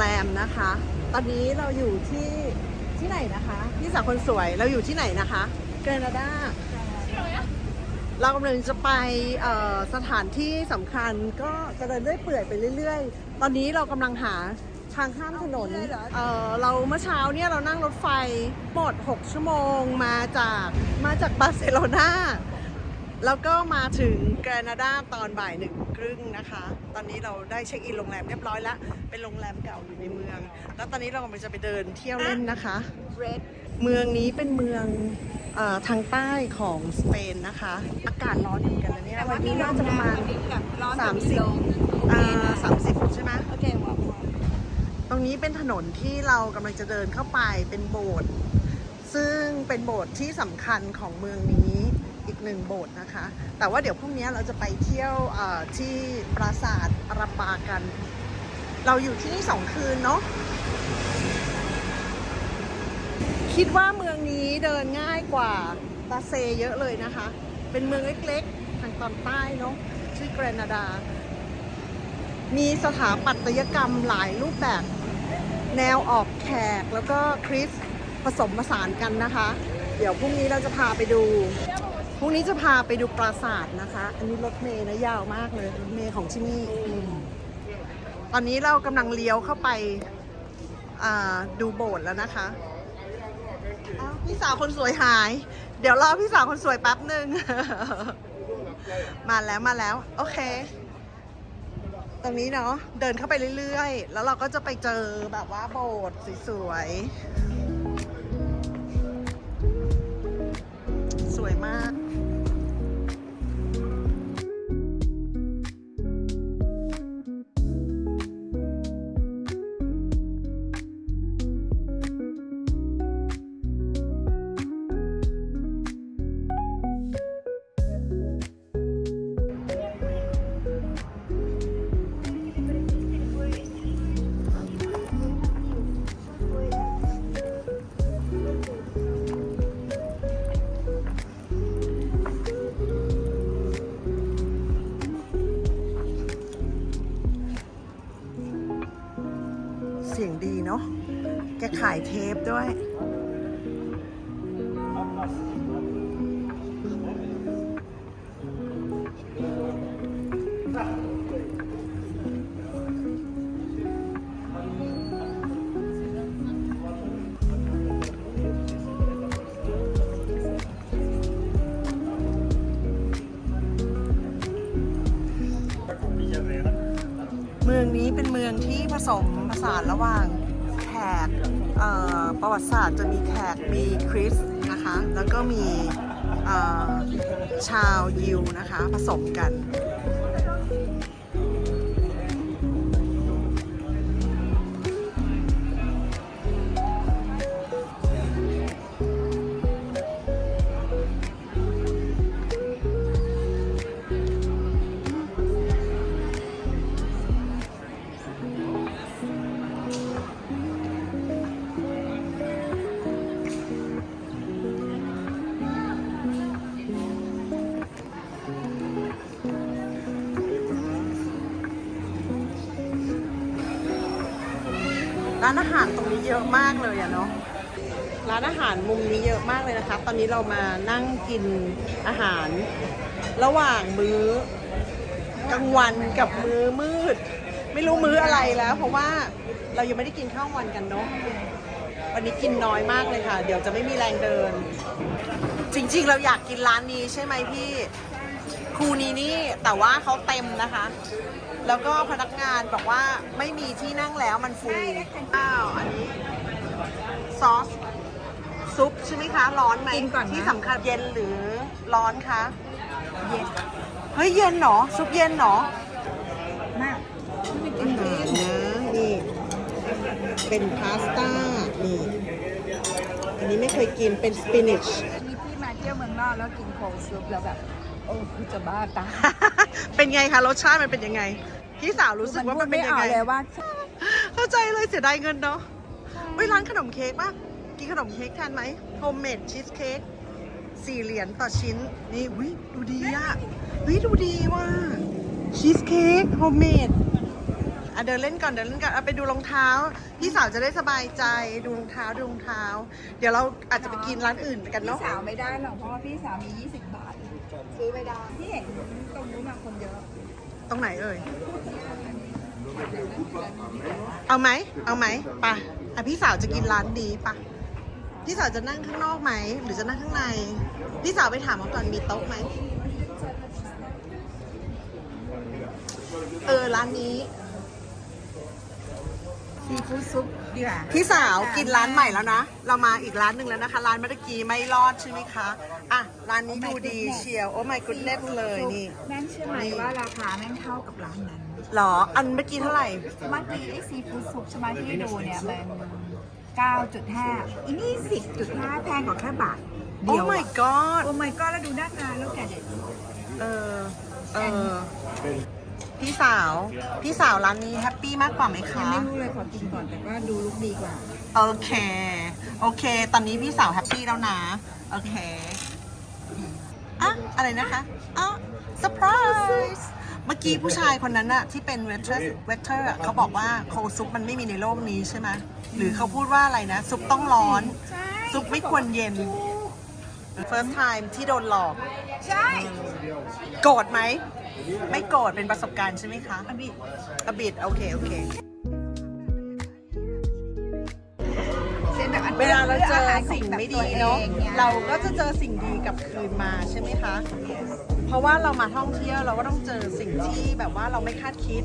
แรมนะคะ ตอนนี้เราอยู่ที่ที่ไหนนะคะพี่สาวคนสวยเราอยู่ที่ไหนนะคะแคนาดาเรากำลังจะไปเอ่อสถานที่สำคัญก็จะเดินเรื่อยเปื่อยไปเรื่อย ๆ ตอนนี้เรากำลังหาทางข้ามถนนเอ่อเราเมื่อเช้าเนี่ยเรานั่งรถไฟหมด 6 ชั่วโมงมาจากมาจากบาร์เซโลนา แล้วก็มาถึงแกรนาดาตอนบ่ายหนึ่งครึ่งนะคะ ตอนนี้เราได้เช็คอินโรงแรมเรียบร้อยแล้ว เป็นโรงแรมเก่าอยู่ในเมือง แล้วตอนนี้เรากำลังจะไปเดินเที่ยวเล่นนะคะเมืองนี้เป็นเมืองเออทางใต้ของสเปนนะคะ อากาศร้อนอยู่เหมือนกันนะเนี่ยวันนี้น่าจะประมาณ30อ่า30ใช่ไหมโอเคว่าตรงนี้เป็นถนนที่เรากำลังจะเดินเข้าไปเป็นโบสถ์ซึ่งเป็นโบสถ์ที่สำคัญของเมืองนี้ อีกหนึ่งโบสถ์นะคะ แต่ว่าเดี๋ยวพรุ่งนี้เราจะไปเที่ยวที่ปราสาทอาราปากัน เราอยู่ที่นี่สองคืนเนาะคิดว่าเมืองนี้เดินง่ายกว่าบาเซเยอะเลยนะคะ เป็นเมืองเล็กๆ ทางตอนใต้เนาะชื่อแกรนาดา มีสถาปัตยกรรมหลายรูปแบบ แนวออกแขกแล้วก็คริสผสมผสานกันนะคะ เดี๋ยวพรุ่งนี้เราจะพาไปดู พรุ่งนี้จะพาไปดูปราสาทนะคะ อันนี้รถเมล์นะยาวมากเลยรถเมล์ของที่นี่อืมตอนนี้เรากำลังเลี้ยวเข้าไปอ่าดูโบสถ์แล้วนะคะอ้าวพี่สาวคนสวยหาย เดี๋ยวรอพี่สาวคนสวยแป๊บหนึ่งมาแล้วมาแล้ว โอเค ตรงนี้เนาะเดินเข้าไปเรื่อยๆ แล้วเราก็จะไปเจอแบบว่าโบสถ์สวยๆ สวยมาก ขายเทปด้วยานอาหารตรงนี้เยอะมากเลยอะเนาะร้านอาหารมุมนี้เยอะมากเลยนะคะ ตอนนี้เรามานั่งกินอาหาร ระหว่างมื้อกลางวันกับมื้อมืด ไม่รู้มื้ออะไรแล้ว เพราะว่าเรายังไม่ได้กินข้าววันกันเนาะวันนี้กินน้อยมากเลยค่ะ เดี๋ยวจะไม่มีแรงเดิน จริงๆ เราอยากกินร้านนี้ใช่ไหมพี่ คูนี้นี่แต่ว่าเขาเต็มนะคะ แล้วก็พนักงานบอกว่าไม่มีที่นั่งแล้วมันฟูอ้าวอันนี้ซอสซุปใช่ไหมคะ ร้อนไหมกินก่อนนะ ที่สำคัญเย็นหรือร้อนคะ เย็นเฮ้ย เย็นเหรอ ซุปเย็นเหรอ มากไม่กิอานหารนะนี่ เป็นพาสต้า นี่ อันนี้ไม่เคยกินเป็นสปินิช มีที่มาเที่ยวเมืองนอกแล้วกินโคลซุปแล้วแบบ โอ้คือจะบ้าตายเป็นไงคะรสชาติมันเป็นยังไง พี่สาวรู้สึกว่ามันเป็นยังไง พูดไม่ออกเลยว่าเข้าใจเลยเสียดายเงินเนาะเฮ้ยร้านขนมเค้กป่ะ กินขนมเค้กทานไหมโฮมเมดชีสเค้กสี่เหรียญต่อชิ้น นี่วิดูดีอะวิดูดีว่ะชีสเค้กโฮมเมดอะเดินเล่นก่อนเดินเล่นก่อนเอาไปดูรองเท้า พี่สาวจะได้สบายใจดูรองเท้าดูรองเท้า เดี๋ยวเราอาจจะไปกินร้านอื่นกันพี่เนาะสาวไม่ได้หรอกเพราะว่าพี่สาวมี 20บาท ซื้อไม่ได้ที่เห็นตรงนู้นมาคนเยอะตรงไหนเอ่ย เอาไหม เอาไหมไปะอะพี่สาวจะกินร้านดีปะพี่สาวจะนั่งข้างนอกไหม หรือจะนั่งข้างใน พี่สาวไปถามเขาก่อนมีโต๊ะไหม เออ ร้านนี้ ซีฟู้ดซุปดีกว่าพี่สาวกินร้านใหม่แล้วนะ เรามาอีกร้านหนึ่งแล้วนะคะ ร้านเมื่อกี้ไม่รอดใช่ไหมคะ อะ ร้านนี้ดูดีเชียว โอ้ my goodness เลยนี่ แม่งเชื่อไหมว่าราคาแม่งเท่ากับร้านนั้นหรอ อันเมื่อกี้เท่าไหร่ เมื่อกี้ไอซีฟู้ดซุปใช่ไหมที่ดูเนี่ยมัน9.5อีนี่10.5แพงกว่าแค่บาทโอ้เดียว my god โอ้ my god แล้วดูหน้าตาแล้วแกเด็ดเออ เออ พี่สาว พี่สาวร้านนี้แฮปปี้มากกว่าไหมยังคะ ไม่รู้เลยขอกินก่อนแต่ว่าดูลุกดีกว่า โอเค โอเค ตอนนี้พี่สาวแฮปปี้แล้วนะ โอเค อะ อะไรนะคะ อะเซอร์ไพรส์เมื่อกี้ผู้ชายคนนั้นอะที่เป็นเวทเทอร์เวทเทอร์เขาบอกว่าโคซุปมันไม่มีในโลกนี้ใช่ไหมหรือเขาพูดว่าอะไรนะ ซุปต้องร้อน ใช่ซุปไม่ควรเย็น first time ที่โดนหลอก ใช่ โกรธไหม ไม่โกรธเป็นประสบการณ์ใช่ไหมคะอบิอบิดโอเคโอเคเวลาเราเจอสิ่งไม่ดีเนาะเราก็จะเจอสิ่งดีกลับคืนมาใช่ไหมคะ เพราะว่าเรามาท่องเที่ยวเราก็ต้องเจอสิ่งที่แบบว่าเราไม่คาดคิด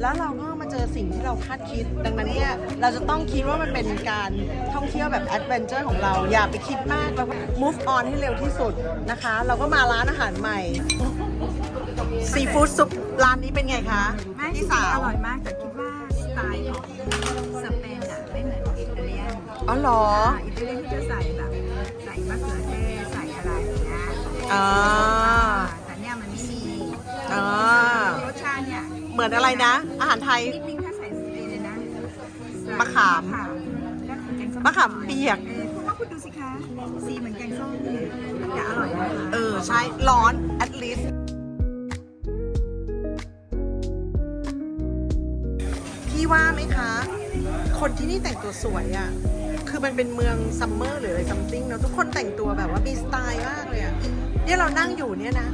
แล้วเราก็มาเจอสิ่งที่เราคาดคิด ดังนั้นเนี่ยเราจะต้องคิดว่ามันเป็นการท่องเที่ยวแบบแอดเวนเจอร์ของเราอย่าไปคิดมากแล้วก็ move on ให้เร็วที่สุดนะคะ เราก็มาร้านอาหารใหม่ ซีฟู้ดซุปร้านนี้เป็นไงคะไม่พี่ที่สาอวร่อยมากแต่คิดว่าสไตล์ของสเปนอะไม่เหมือนอิตาเลียนอ๋อเหรออ่าอิตาเลียนที่จะใส่แบบใส่มะเขือเทศใส่อะไรอย่างเงี้ยอ่าแต่เนี่ยมันไม่มีอ่ารสชาติเนี่ยเหมือนอะไรนะ อาหารไทยนิดนึงถ้าใส่สเปนเลยนะใส่มะขามก็คือแกงส้มมะขามเปียกเออเพราะว่าคุณดูสิคะสีเหมือนแกงส้มแต่อร่อยนะคะเออใช่ร้อน at least ว่าไหมคะ คนที่นี่แต่งตัวสวยอะ่ะ คือมันเป็นเมืองซัมเมอร์หรืออะไรซัมติงเนาะทุกคนแต่งตัวแบบว่ามีสไตล์มากเลยอะ่ะเนี่ยเรานั่งอยู่เนี่ยนะ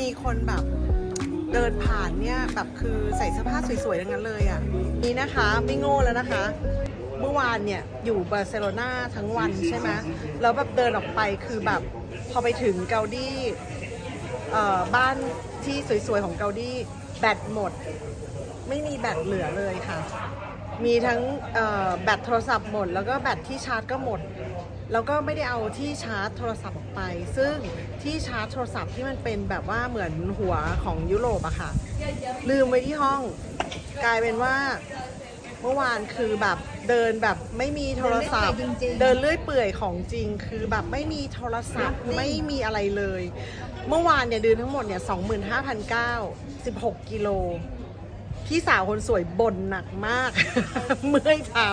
มีคนแบบเดินผ่านเนี่ยแบบคือใส่เสื้อผ้าสวยๆทั้งนั้นเลยอะ่ะนี่นะคะไม่โง่แล้วนะคะ เมื่อวานเนี่ยอยู่บาร์เซโลนาทั้งวันใช่ไหมแล้วแบบเดินออกไปคือแบบพอไปถึงเกาดี้เอ่อบ้านที่สวยๆของเกาดี้แบตหมด ไม่มีแบตเหลือเลยค่ะ มีทั้งเอ่อแบตโทรศัพท์หมด แล้วก็แบตที่ชาร์จก็หมด แล้วก็ไม่ได้เอาที่ชาร์จโทรศัพท์ออกไป ซึ่งที่ชาร์จโทรศัพท์ที่มันเป็นแบบว่าเหมือนหัวของยุโรปอะค่ะ ลืมไว้ที่ห้องกลายเป็นว่าเมื่อวานคือแบบเดินแบบไม่มีโทรศัพท์ เดินเลื่อยเปื่อยของจริง คือแบบไม่มีโทรศัพท์ไม่มีอะไรเลย เมื่อวานเนี่ยเดินทั้งหมดเนี่ย25,900 16กิโล พี่สาวคนสวยบ่นหนักมาก เมื่อยเท้า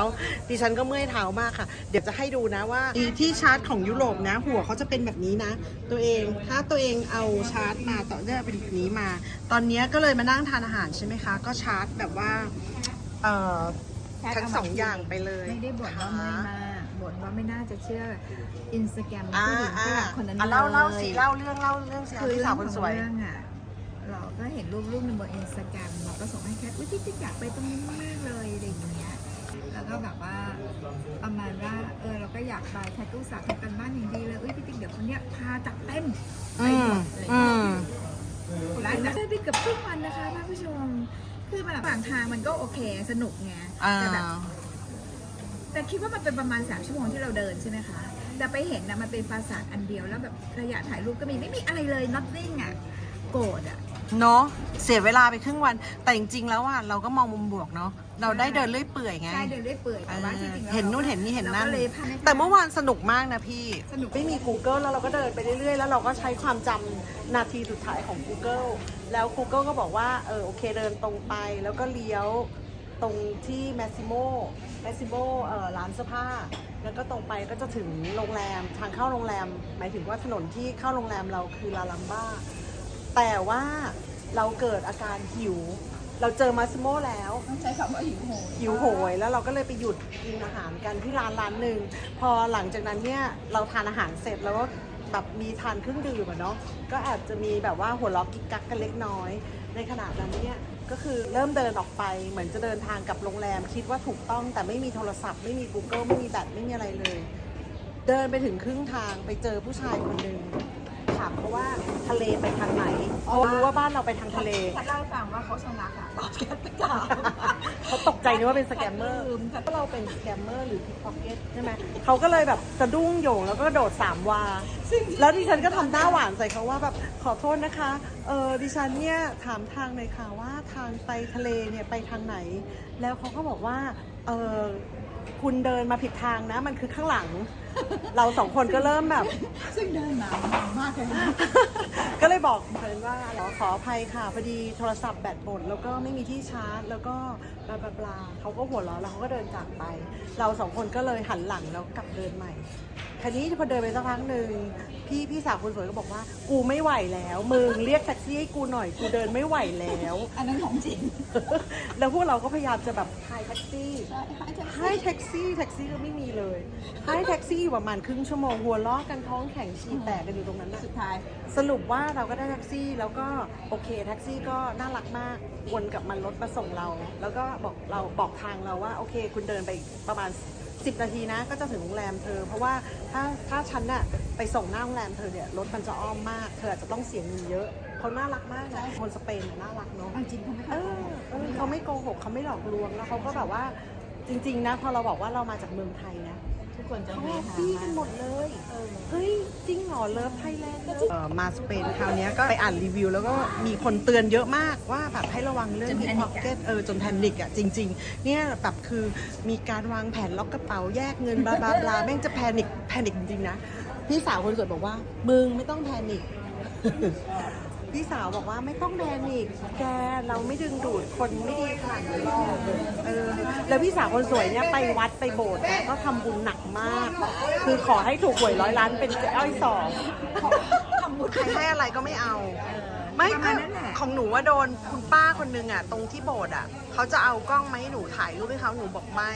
ดิฉันก็เมื่อยเท้ามากค่ะ เดี๋ยวจะให้ดูนะว่าอีที่ชาร์จของยุโรปนะ หัวเขาจะเป็นแบบนี้นะ ตัวเองถ้าตัวเองเอาชาร์จมาต่อเนื่องเป็นแบบนี้มา ตอนนี้ก็เลยมานั่งทานอาหารใช่ไหมคะ ก็ชาร์จแบบว่าเอ่อทั้งสองอย่างไปเลยไม่ได้บ่นว่าไม่มากบ่นว่าไม่น่าจะเชื่ออินสตาแกรมอ่าผู้หญิงอ่าฝรั่งคนนั้นอะเล่าเล่าลยสิเล่าเรื่องเล่าเรื่องสิคือพี่สาวคนสวยเรื่องอะ เราก็เห็นรูปรูปหนึ่งบนอินสตาแกรมเราก็ส่งให้แคทอุ้ยพี่ติ๊กอยากไปตรงนี้มากเลยอะไรอย่างเงี้ยแล้วก็แบบว่าประมาณว่าเออเราก็อยากไปแคทตู้สาทำกันบ้านอย่างดีเลยอุ้ยพี่ติ๊กเดี๋ยวคนเนี้ยพาจัดเต็มไปอืหมมดเลยอืมหลายจากไปเกือบครึ่งวันนะคะท่านผู้ชมคือแบบฝั่งทางมันก็โอเคสนุกไงอ่าแต่แบบแต่คิดว่ามันเป็นประมาณสามชั่วโมงที่เราเดินใช่ไหมคะแต่ไปเห็นนะมันเป็นปราสาทอันเดียวแล้วแบบระยะถ่ายรูปก็มีไม่มีอะไรเลย nothing อะ โกรธอะ เนาะเสียเวลาไปครึ่งวัน แต่จริงๆแล้วอะเราก็มองมุมบวกเนาะเราได้เดินเลื่อยเปื่อยไง ใช่เดินเรื่อยเปื่อยแต่ว่าที่จริงแล้วเห็นนู่นเห็นนี่เห็นนั่น ราก็เลยพาให้ แต่เมื่อวานสนุกมากนะพี่สนุก ไม่มี Google แล้วเราก็เดินไปเรื่อยๆ แล้วเราก็ใช้ความจำนาทีสุดท้ายของ Google แล้ว Google ก็บอกว่า เออ โอเคเดินตรงไปแล้วก็เลี้ยวตรงที่แมสซิโมแมสซิโมเอ่อร้านเสื้อผ้า แล้วก็ตรงไปก็จะถึงโรงแรมทางเข้าโรงแรม หมายถึงว่าถนนที่เข้าโรงแรมเราคือลาลัมบ้า แต่ว่าเราเกิดอาการหิว เราเจอมาสโมแล้ว ต้องใช้คำว่าหิวโหยหิวโหยแล้วเราก็เลยไปหยุดกินอาหารกันที่ร้านร้านหนึ่งพอหลังจากนั้นเนี่ยเราทานอาหารเสร็จแล้วก็แบบมีทานเครื่องดื่มอะเนาะก็อาจจะมีแบบว่าหัวเราะกิกกักกันเล็กน้อย ในขณะนั้นเนี่ยก็คือเริ่มเดินออกไปเหมือนจะเดินทางกลับโรงแรม คิดว่าถูกต้องแต่ไม่มีโทรศัพท์ไม่มี Google ไม่มีแบตไม่มีอะไรเลย เดินไปถึงครึ่งทางไปเจอผู้ชายคนหนึ่งถามเขาว่าทะเลไปทางไหนเขารู้ว่าบ้านเราไปทางทะเลแคทเล่าให้ฟังว่าเขาชนะค่ะตอบแคทไปก่อนเขาตกใจนึกว่าเป็นสแกมเมอร์ ลืมค่ะถ้าเราเป็นสแกมเมอร์หรือพิกพ็อกเก็ตใช่ไหมเขาก็เลยแบบสะดุ้งโยงแล้วก็โดดสามวาแล้วดิฉันก็ทำหน้าหวานใส่เขาว่าแบบขอโทษนะคะ เออดิฉันเนี่ยถามทางเลยค่ะว่าทางไปทะเลเนี่ยไปทางไหน แล้วเขาก็บอกว่า เออคุณเดินมาผิดทางนะ มันคือข้างหลัง เราสองคนก็เริ่มแบบ ซึ่งเดินมามากเลยนะก็เลยบอกเพื่อนว่าขอขออภัยค่ะพอดีโทรศัพท์แบตหมดแล้วก็ไม่มีที่ชาร์จ แล้วก็บลาบลาบลาเขาก็หัวเราะแล้วเขาก็เดินจากไป เราสองคนก็เลยหันหลังแล้วกลับเดินใหม่คันนี้พอเดินไปสักพักหนึ่งพี่พี่สาวคนสวยก็บอกว่า กูไม่ไหวแล้วมึงเรียกแท็กซี่ให้กูหน่อยกูเดินไม่ไหวแล้ว อันนั้นของจริง แล้วพวกเราก็พยายามจะแบบไฮแท็กซี่ใช่ให้แท็กให้ซี่แท็กซี่แท็กซี่ก็ไม่มีเลยให้แท็กซี่อยู่ประมาณครึ่งชั่วโมงหัวล้อกันท้องแข็งฉี่แตกกันอยู่ตรงนั้นน่ะสุดท้าย สรุปว่าเราก็ได้แท็กซี่ แล้วก็โอเคแท็กซี่ก็น่ารักมากวนกลับมารถมาส่งเรา แล้วก็บอกเราบอกทางเราว่าโอเค คุณเดินไปอีกประมาณ 10 นาทีนะ ก็จะถึงโรงแรมเธอ เพราะว่าถ้าถ้าฉันน่ะไปส่งหน้าโรงแรมเธอเนี่ยรถมันจะอ้อมมาก เธออาจจะต้องเสียเงินเยอะเขาน่ารักมากนะคนสเปนน่ะน่ารักเนาะเอาจริงเขาไม่เอค่อยอเออเขาไม่โกหกเขาไม่หลอกลวงแล้วเขาก็แบบว่าจริง ๆ นะ พอเราบอกว่าเรามาจากเมืองไทยนะ ทุกคนจะเขาเฮแฮปฮาปี้กันหมดเลยเฮ้ยจริงเหรอเลิฟไทยแลนด์มาสเปนคราวนี้ก็ไปอ่านรีวิว แล้วก็มีคนเตือนเยอะมากว่าแบบให้ระวังเรื่องพิ t พ็อกเก็ตเออจนแพนิกอะจริง ๆ เนี่ยแบบคือมีการวางแผนล็อกกระเป๋าแยกเงินบลาบลาบลาแม่งจะแพนิกแพนิกจริงๆนะพี่สาวคนสวยบอกว่า มึงไม่ต้องแพนิก พี่สาวบอกว่าไม่ต้องแพนิกแกเราไม่ดึงดูดคนไม่ดีขนาดนี้หรอกเออ แล้วพี่สาวคนสวยเนี่ยไปวัดไปโบสถ์นะก็ทำบุญหนักมาก คือขอให้ถูกหวยร้อยล้านเป็นอ้อยสองทำบุญใครให้อะไรก็ไม่เอา ไม่ไม่ก็ก็ของหนูว่าโดนคุณป้าคนนึงอะ ตรงที่โบสถ์อะเขาจะเอากล้องมาให้หนูถ่ายรูปให้เขาหนูบอกไม่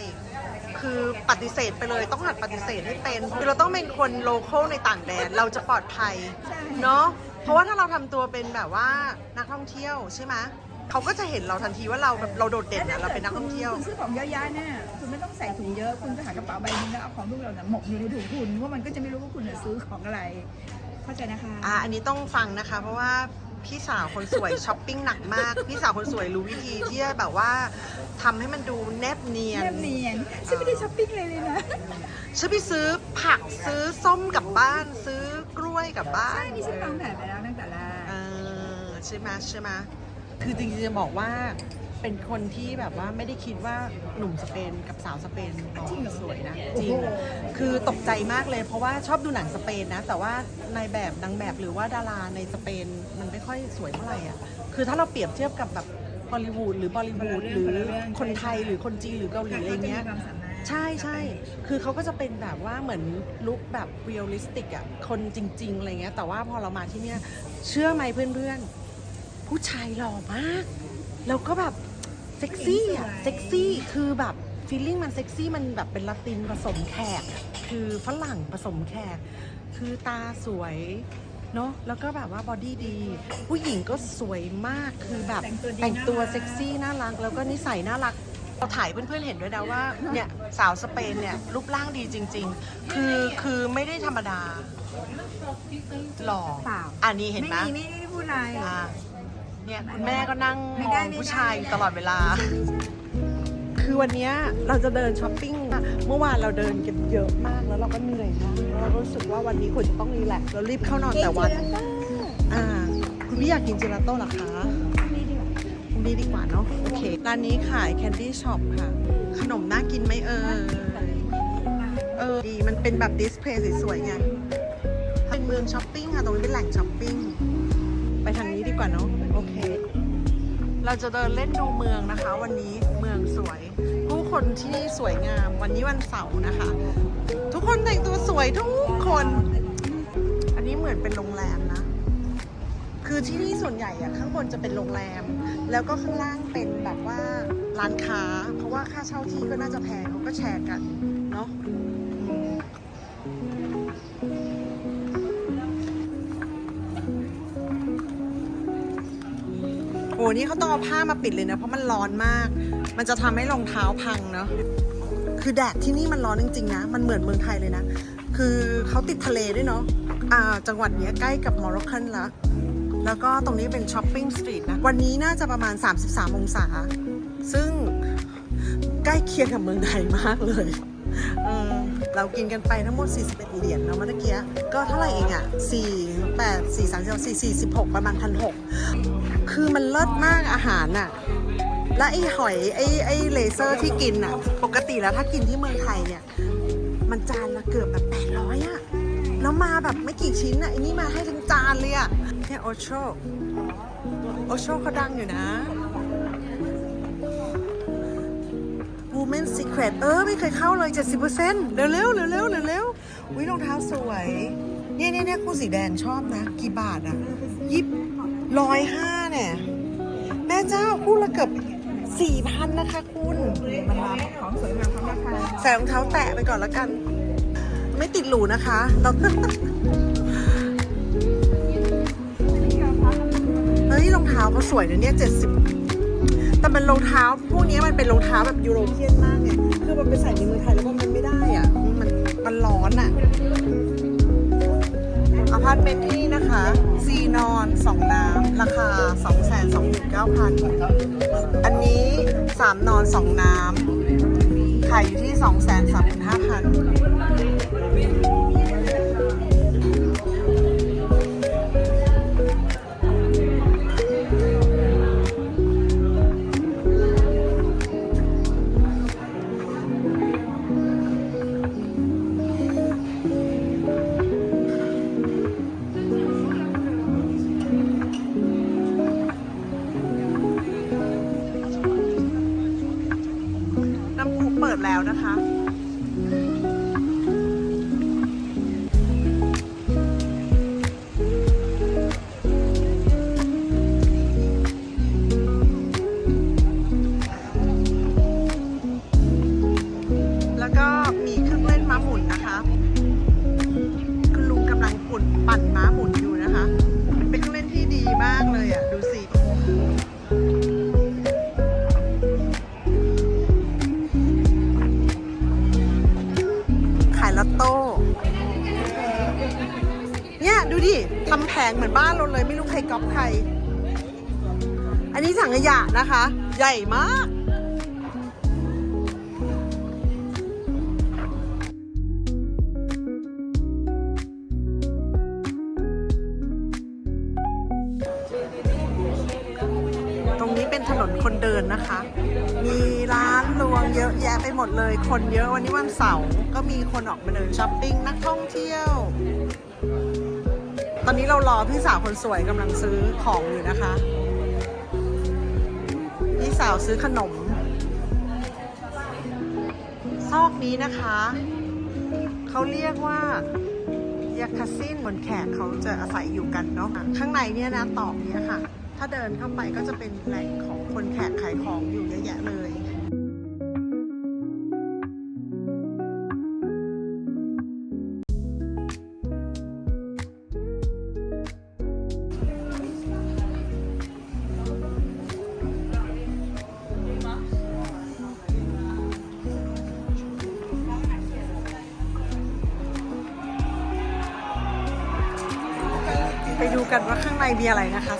คือปฏิเสธไปเลยต้องหัดปฏิเสธให้เป็น คือเราต้องเป็นคนโลเคอลในต่างแดนเราจะปลอดภัยใช่เนาะ เพราะว่าถ้าเราทำตัวเป็นแบบว่านักท่องเที่ยวใช่ไหมเขาก็จะเห็นเราทันทีว่าเราแบบเราโดดเด่นนะเราเป็นนักท่องเที่ยว คุณซื้อของเยอะแยะเนี่ยคุณไม่ต้องใส่ถุงเยอะ คุณก็หากระเป๋าใบนึงแล้วเอาของลูกเราเนี่ยหมกอยู่ในถุงคุณว่ามันก็จะไม่รู้ว่าคุณเนี่ยซื้อของอะไร เข้าใจนะคะ อ่าอันนี้ต้องฟังนะคะ เพราะว่าพี่สาวคนสวย ช้อปปิ้งหนักมาก พี่สาวคนสวยรู้วิธีที่จะแบบว่าทำให้มันดูแนบเนียนเนียบเนียนฉันไม่ได้ช้อปปิ้งเลยเลยนะ ฉันไปซื้อผักซื้อส้มกลับบ้านซื้อ กล้วยกลับบ้านใช่นี่ฉันวางแผนไปแล้วตั้งแต่แรกเออใช่ไหมใช่ไหมคือจริงๆจะบอกว่าเป็นคนที่แบบว่าไม่ได้คิดว่าหนุ่มสเปนกับสาวสเปนหล่อสวยนะ จริง คือตกใจมากเลยเพราะว่าชอบดูหนังสเปนนะ แต่ว่าในแบบนางแบบหรือว่าดาราในสเปนมันไม่ค่อยสวยเท่าไหร่อะคือถ้าเราเปรียบเทียบกับแบบฮอลลีวูดหรือ บอลิวูดหรือคนไทยหรือคนจีนหรือเกาหลีอะไรเงี้ย ขาจมีความสามารถใช่ใช่ คือเขาก็จะเป็นแบบว่าเหมือนลุคแบบเรียลลิสติกอะคนจริง ๆ อะไรเงี้ย แต่ว่าพอเรามาที่เนี่ยเชื่อไหมเพื่อนๆ ผู้ชายหล่อมาก แล้วก็แบบเซ็กซี่อะเซ็กซี่ คือแบบฟีลลิ่งมันเซ็กซี่มันแบบเป็นละตินผสมแขกอะคือฝรั่งผสมแขก คือตาสวยเนอะแล้วก็แบบว่าบอดี้ดี ผู้หญิงก็สวยมากคือแบบแต่งตัวดีแต่งตัวน่ารักเซ็กซี่น่ารัก แล้วก็นิสัยน่ารัก เราถ่ายเพื่อนๆเห็นด้วยนะว่าเนี่ยสาวสเปนเนี่ยรูปร่างดีจริง ๆ คือคือไม่ได้ธรรมดาหล่อเปล่าอันนี้เห็นไหมไม่มีไม่ได้พูดอะไรอ่าเนี่ยคุณแม่ก็นั่งไม่มได้องไม่ได้ผู้ชายไม่ได้ตลอดเวลา คือวันเนี้ยเราจะเดินช้อปปิ้งอะเมื่อวานเราเดินกันเยอะมากแล้วเราก็เหนื่อยมากแล้วเรารู้สึกว่าวันนี้ควรจะต้องรีแลกซ์เรารีบเข้านอนแต่วัน อ่า คุณพี่อยากกินเจลาโต้เหรอคะนี่ดีกว่า คุณพี่ดีกว่าเนาะโอเคร้านนี้ขายแคนดี้ช็อปค่ะ ขนมน่ากินไหมเอ่ยเออดีมันเป็นแบบดิสเพลย์สวยๆไงเป็นเมืองช้อปปิ้งค่ะตรงนี้เป็นแหล่งช้อปปิ้งไปทางนี้ดีกว่าเนาะโอเค เราจะเดินเล่นดูเมืองนะคะ วันนี้เมืองสวย ผู้คนที่นี่สวยงาม วันนี้วันเสาร์นะคะ ทุกคนแต่งตัวสวยทุกคน อันนี้เหมือนเป็นโรงแรมนะ คือที่นี่ส่วนใหญ่อะข้างบนจะเป็นโรงแรม แล้วก็ข้างล่างเป็นแบบว่าร้านค้า เพราะว่าค่าเช่าที่ก็น่าจะแพงเขาก็แชร์กันเนาะอืมโอ้นี่เขาต้องเอาผ้ามาปิดเลยนะ เพราะมันร้อนมาก มันจะทำให้รองเท้าพังเนาะคือแดดที่นี่มันร้อนจริงๆนะ มันเหมือนเมืองไทยเลยนะ คือเขาติดทะเลด้วยเนาะอ่า จังหวัดเนี้ยใกล้กับมอร็อกกันละ แล้วก็ตรงนี้เป็นช้อปปิ้งสตรีทนะ วันนี้น่าจะประมาณ 33 องศา ซึ่งใกล้เคียงกับเมืองไทยมากเลยเออเรากินกันไปทั้งหมด 41 เหรียญเนาะเมื่อกี้ก็เท่าไหร่เองอะ4 8 4 3 4 4 46ประมาณพันหคือมันเลิศมากอาหารน่ะและไอ้หอยไอ้ไอ้เลเซอร์ที่กินอะปกติแล้วถ้ากินที่เมืองไทยเนี่ย มันจานละเกือบแบบ800อะ แล้วมาแบบไม่กี่ชิ้นอะไอ้นี่มาให้ทั้งจานเลยอะเนี่ยโอโชโอโชเขาดังอยู่นะ Women Secret เออ ไม่เคยเข้าเลย 70%เร็วๆเร็วๆเร็วๆเร็วๆวิรองเท้าสวย เนี่ยเนี่ยเนี่ยคู่สีแดงชอบนะ กี่บาทอะยิบร้อยห้าเนี่ย แม่เจ้าคู่ละเกือบสี่พันนะคะคุณมันมาของสวยงามของราคาใส่รองเท้าแตะไปก่อนแล้วกัน ไม่ติดหรูนะคะเราเฮ้ยรองเท้าเขาสวยนะเนี่ยเจ็ดสิบแต่มันรองเท้า พวกนี้มันเป็นรองเท้าแบบยูโรเปียนมากไงคือมันไปใส่ในเมืองไทยแล้วมันไม่ได้อะ มันมันร้อนอะอพาร์ตเมนต์ที่นี่นะคะซีนอนสองน้ำ ราคา 2 2 9 0 0 0 อันนี้ 3 นอน 2 น้ำ ขายอยู่ที่ 2 3 5 0 0 0 ทำแผงเหมือนบ้านเราเลย ไม่รู้ใครก๊อปใคร อันนี้ถังขยะนะคะ ใหญ่มากตรงนี้เป็นถนนคนเดินนะคะ มีร้านรวงเยอะแยะไปหมดเลย คนเยอะวันนี้วันเสาร์ก็มีคนออกมาเดินช้อปปิ้งนักท่องเที่ยว ตอนนี้เรารอพี่สาวคนสวยกำลังซื้อของอยู่นะคะ พี่สาวซื้อขนม ซอกนี้นะคะ เขาเรียกว่ายาคาซินคนแขกเขาจะอาศัยอยู่กันเนาะข้างในเนี่ยนะตอกเนี่ยค่ะ ถ้าเดินเข้าไปก็จะเป็นแหล่งของคนแขกขายของอยู่เยอะแยะเลย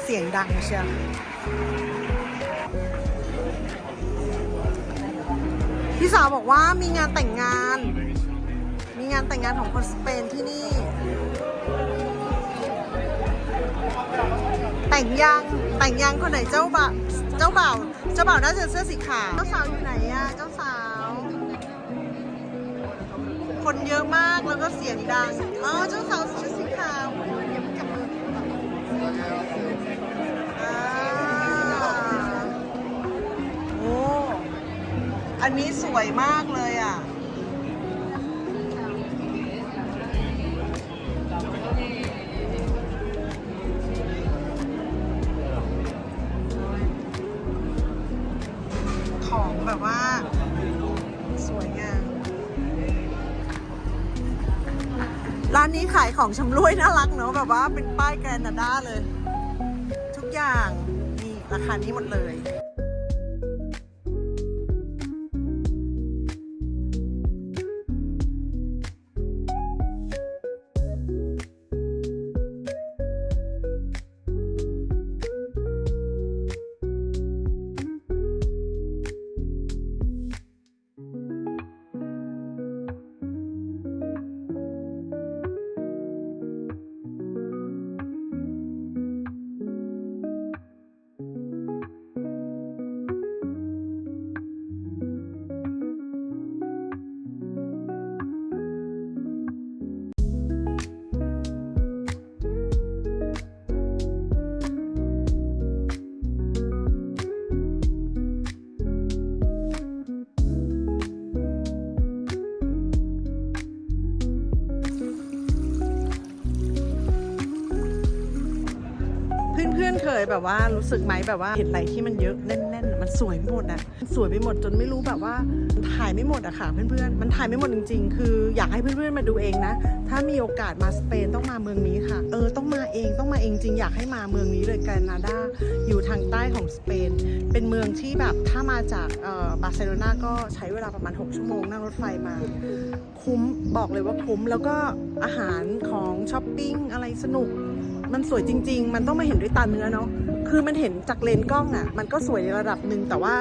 เสียงดังเชียวพี่สาวบอกว่ามีงานแต่งงาน มีงานแต่งงานของคนสเปนที่นี่ แต่งยังแต่งยังคนไหนเจ้าบ่าวเจ้าบ่าวเจ้าบ่าวน่าจะเสื้อสีขาวเจ้าสาวอยู่ไหนอะเจ้าสาว คนเยอะมากแล้วก็เสียงดังอ๋อเจ้าสาวชุดสีขาวเดี๋ยวมันจับมือ อันนี้สวยมากเลยอะ ของแบบว่า สวยงาม ร้านนี้ขายของชำร่วยน่ารักเนอะแบบว่าเป็นป้ายแกรนาดาเลย ทุกอย่างนี่ราคานี้หมดเลย แบบว่ารู้สึกไหมแบบว่าเห็นอะไรที่มันเยอะแน่นๆ มันสวยไปหมดอะสวยไปหมดจนไม่รู้แบบว่าถ่ายไม่หมดอะค่ะเพื่อนๆ มันถ่ายไม่หมดจริงๆ คืออยากให้เพื่อนๆมาดูเองนะ ถ้ามีโอกาสมาสเปนต้องมาเมืองนี้ค่ะ เออต้องมาเองต้องมาเองจริงอยากให้มาเมืองนี้เลยกรนาดาอยู่ทางใต้ของสเปน เป็นเมืองที่แบบถ้ามาจากบาร์เซโลนาก็ใช้เวลาประมาณ 6 ชั่วโมงนั่งรถไฟมา คุ้มบอกเลยว่าคุ้มแล้วก็อาหารของช้อปปิ้งอะไรสนุก มันสวยจริง ๆ มันต้องมาเห็นด้วยตาเนื้อเนาะ คือมันเห็นจากเลนส์กล้องอะ่ะ มันก็สวยในระดับหนึ่งแต่ว่า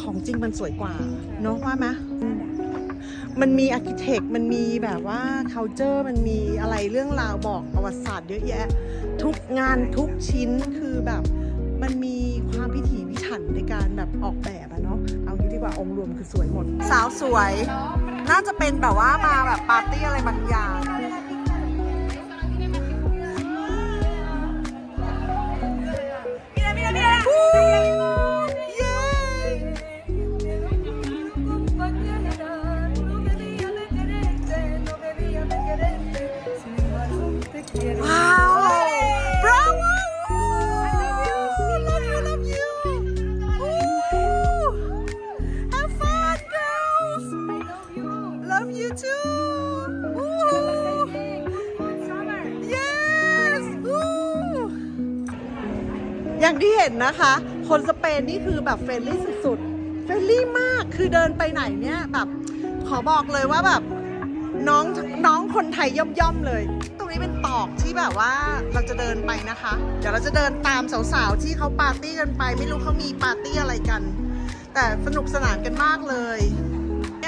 ของจริงมันสวยกว่าเนาะว่าไหมมันมีอาร์เคเต็กมันมีแบบว่า c u เจอร์มันมีอะไรเรื่องราวบอกประวัติศาสตร์เยอะแยะ ทุกงานทุกชิ้นคือแบบมันมีความพิถีพิถันในการแบบออกแบบอะเนาะ เอางี้ดีกว่าองค์รวมคือสวยหมด สาวสวย น่าจะเป็นแบบว่ามาแบบปาร์ตี้อะไรบางอย่าง ว้ ที่เห็นนะคะ คนสเปนนี่คือแบบเฟรนลี่สุดๆ เฟรนลี่มาก คือเดินไปไหนเนี่ยแบบ ขอบอกเลยว่าแบบน้องน้องคนไทยย่อมๆเลย ตรงนี้เป็นตอกที่แบบว่าเราจะเดินไปนะคะ เดี๋ยวเราจะเดินตามสาวๆที่เขาปาร์ตี้กันไป ไม่รู้เขามีปาร์ตี้อะไรกัน แต่สนุกสนานกันมากเลย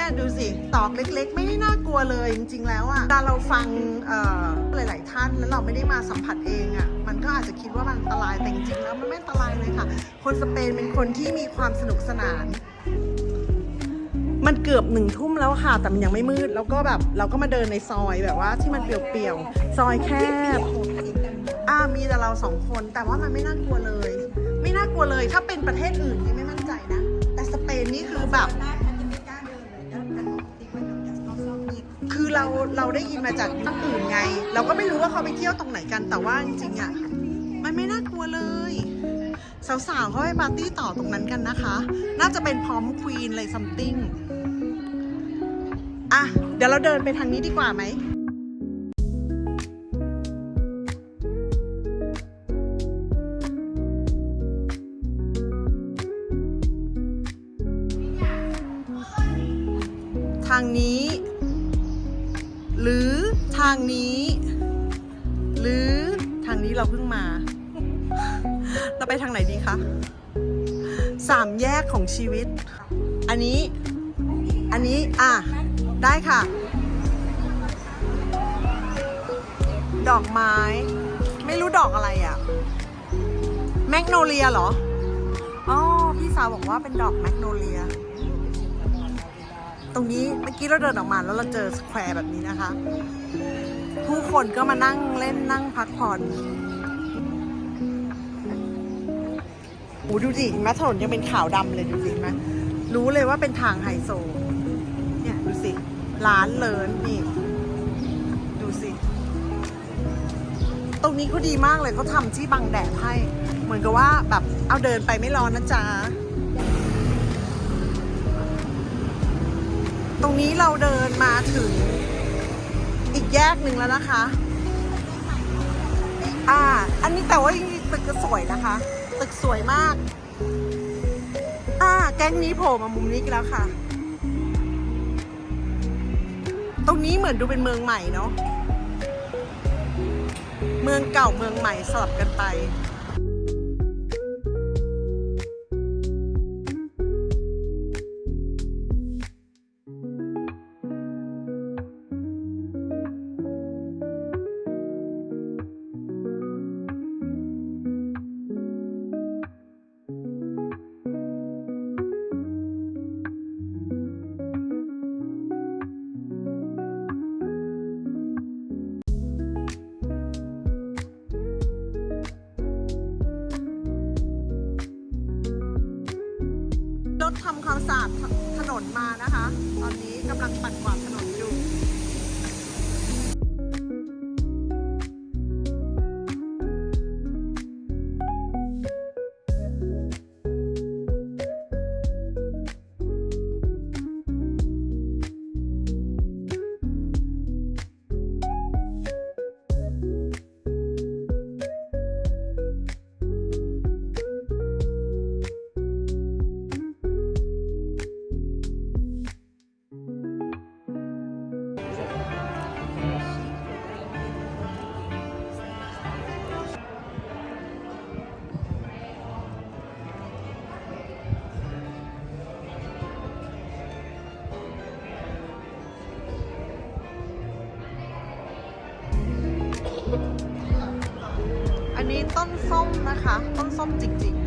เนี่ยดูสิตอกเล็กๆ ไม่ได้น่ากลัวเลยจริงๆแล้วอะ่ะเวลาเราฟังหลาย ๆ ท่านแล้วเราไม่ได้มาสัมผัสเองอะ่ะมันก็อาจจะคิดว่ามันอันตรายแต่จริงๆแล้วมันไม่อันตรายเลยค่ะ คนสเปนเป็นคนที่มีความสนุกสนาน มันเกือบหนึ่งทุ่มแล้วค่ะ แต่มันยังไม่มืด แล้วก็แบบเราก็มาเดินในซอยแบบว่าที่มันเปลี่ยวๆซอยแคบอ่ามีแต่เราสองคนแต่ว่ามันไม่น่ากลัวเลย ไม่น่ากลัวเลยถ้าเป็นประเทศอื่นนี่ไม่มั่นใจนะ แต่สเปนนี่คือแบบ คือเราเราได้ยินมาจากยุคอื่นไง เราก็ไม่รู้ว่าเขาไปเที่ยวตรงไหนกันแต่ว่าจริงๆอะมันไม่น่ากลัวเลย สาวๆเขาไปปาร์ตี้ต่อตรงนั้นกันนะคะ น่าจะเป็นพร้อมควีนอะไรซัมติงอะเดี๋ยวเราเดินไปทางนี้ดีกว่าไหม กของชีวิต อันนี้ อันนี้ อะ ได้ค่ะ ดอกไม้ ไม่รู้ดอกอะไรอะ แมกโนเลียเหรอ อ๋อ พี่สาวบอกว่าเป็นดอกแมกโนเลีย ตรงนี้เมื่อกี้เราเดินออกมาแล้วเราเจอสแควร์แบบนี้นะคะ ผู้คนก็มานั่งเล่นนั่งพักผ่อน โอ้ดูดิแม้ถนนยังเป็นขาวดำเลยดูสิไหมรู้เลยว่าเป็นทางไฮโซ เนี่ยดูสิ ร้านเลินนี่ ดูสิ ตรงนี้เขาดีมากเลยเขาทำที่บังแดดให้ เหมือนกับว่าแบบเอาเดินไปไม่ร้อนนะจ๊ะ ตรงนี้เราเดินมาถึง อีกแยกหนึ่งแล้วนะคะ อ่า อันนี้แต่ว่าตึกก็สวยนะคะ ตึกสวยมาก อ่า แก๊งนี้โผล่มามุมนี้กันแล้วค่ะ ตรงนี้เหมือนดูเป็นเมืองใหม่เนาะ เมืองเก่าเมืองใหม่สลับกันไป อันนี้